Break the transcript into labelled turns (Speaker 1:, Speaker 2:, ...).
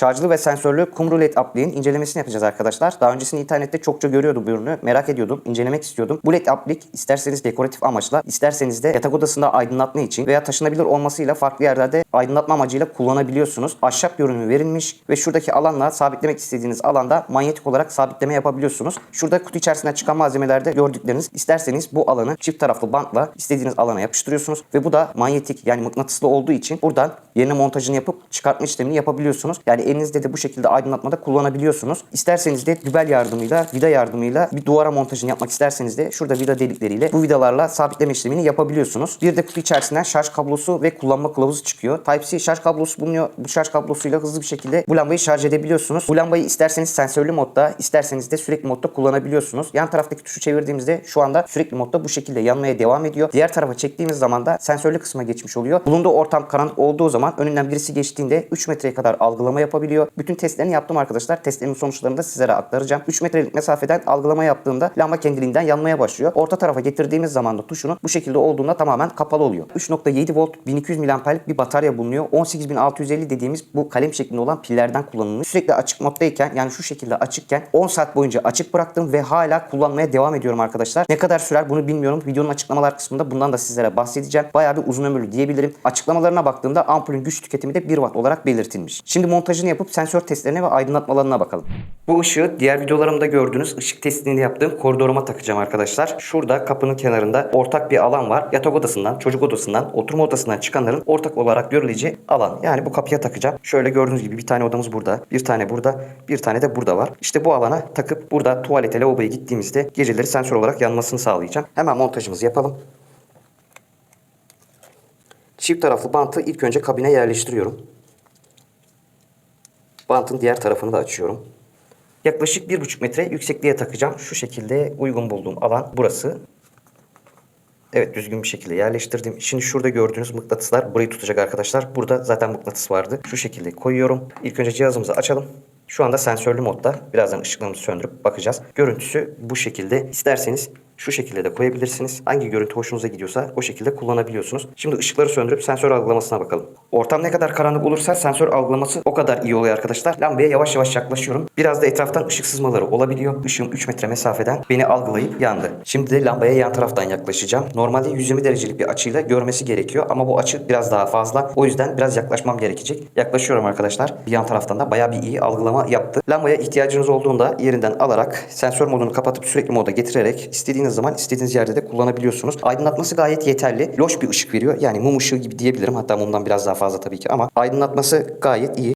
Speaker 1: Şarjlı ve sensörlü Kumru LED apliğin incelemesini yapacağız arkadaşlar. Daha öncesinde internette çokça görüyordum bu ürünü. Merak ediyordum, incelemek istiyordum. Bu LED aplik isterseniz dekoratif amaçla, isterseniz de yatak odasında aydınlatma için veya taşınabilir olmasıyla farklı yerlerde aydınlatma amacıyla kullanabiliyorsunuz. Ahşap görünümü verilmiş ve şuradaki alanla sabitlemek istediğiniz alanda manyetik olarak sabitleme yapabiliyorsunuz. Şurada kutu içerisinden çıkan malzemelerde gördükleriniz isterseniz bu alanı çift taraflı bantla istediğiniz alana yapıştırıyorsunuz ve bu da manyetik yani mıknatıslı olduğu için buradan yerine montajını yapıp çıkartma işlemini yapabiliyorsunuz. Yani elinizde de bu şekilde aydınlatmada kullanabiliyorsunuz. İsterseniz de dübel yardımıyla, vida yardımıyla bir duvara montajını yapmak isterseniz de şurada vida delikleriyle bu vidalarla sabitleme işlemini yapabiliyorsunuz. Bir de kutu içerisinden şarj kablosu ve kullanma kılavuzu çıkıyor. Type-C şarj kablosu bulunuyor. Bu şarj kablosuyla hızlı bir şekilde bu lambayı şarj edebiliyorsunuz. Bu lambayı isterseniz sensörlü modda, isterseniz de sürekli modda kullanabiliyorsunuz. Yan taraftaki tuşu çevirdiğimizde şu anda sürekli modda bu şekilde yanmaya devam ediyor. Diğer tarafa çektiğimiz zaman da sensörlü kısma geçmiş oluyor. Bulunduğu ortam karanlık olduğu zaman önünden birisi geçtiğinde 3 metreye kadar algılama yapabiliyor. Bütün testlerini yaptım arkadaşlar. Testlerimin sonuçlarını da sizlere aktaracağım. 3 metrelik mesafeden algılama yaptığında lamba kendiliğinden yanmaya başlıyor. Orta tarafa getirdiğimiz zaman da tuşunun bu şekilde olduğunda tamamen kapalı oluyor. 3.7 volt 1200 mAh'lik bir batarya bulunuyor. 18650 dediğimiz bu kalem şeklinde olan pillerden kullanılmış. Sürekli açık moddayken yani şu şekilde açıkken 10 saat boyunca açık bıraktım ve hala kullanmaya devam ediyorum arkadaşlar. Ne kadar sürer bunu bilmiyorum. Videonun açıklamalar kısmında bundan da sizlere bahsedeceğim. Bayağı bir uzun ömürlü diyebilirim. Açıklamalarına baktığımda ampulün güç tüketimi de 1 watt olarak belirtilmiş. Şimdi montajını yapıp sensör testlerine ve aydınlatmalarına bakalım. Bu ışığı diğer videolarımda gördüğünüz ışık testini yaptığım koridoruma takacağım arkadaşlar. Şurada kapının kenarında ortak bir alan var. Yatak odasından, çocuk odasından, oturma odasından çıkanların ortak olarak görüleceği alan. Yani bu kapıya takacağım. Şöyle gördüğünüz gibi bir tane odamız burada, bir tane burada, bir tane de burada var. İşte bu alana takıp burada tuvalete, lavaboya gittiğimizde geceleri sensör olarak yanmasını sağlayacağım. Hemen montajımızı yapalım. Çift taraflı bantı ilk önce kabine yerleştiriyorum. Bantın diğer tarafını da açıyorum. Yaklaşık 1,5 metre yüksekliğe takacağım. Şu şekilde uygun bulduğum alan burası. Evet düzgün bir şekilde yerleştirdim. Şimdi şurada gördüğünüz mıknatıslar burayı tutacak arkadaşlar. Burada zaten mıknatıs vardı. Şu şekilde koyuyorum. İlk önce cihazımızı açalım. Şu anda sensörlü modda. Birazdan ışıklarımızı söndürüp bakacağız. Görüntüsü bu şekilde. İsterseniz şu şekilde de koyabilirsiniz. Hangi görüntü hoşunuza gidiyorsa o şekilde kullanabiliyorsunuz. Şimdi ışıkları söndürüp sensör algılamasına bakalım. Ortam ne kadar karanlık olursa sensör algılaması o kadar iyi oluyor arkadaşlar. Lambaya yavaş yavaş yaklaşıyorum. Biraz da etraftan ışık sızmaları olabiliyor. Işığım 3 metre mesafeden beni algılayıp yandı. Şimdi de lambaya yan taraftan yaklaşacağım. Normalde 120 derecelik bir açıyla görmesi gerekiyor ama bu açı biraz daha fazla. O yüzden biraz yaklaşmam gerekecek. Yaklaşıyorum arkadaşlar. Yan taraftan da bayağı bir iyi algılama yaptı. Lambaya ihtiyacınız olduğunda yerinden alarak sensör modunu kapatıp sürekli moda getirerek istediğiniz zaman istediğiniz yerde de kullanabiliyorsunuz. Aydınlatması gayet yeterli. Loş bir ışık veriyor. Yani mum ışığı gibi diyebilirim. Hatta mumdan biraz daha fazla tabii ki ama aydınlatması gayet iyi.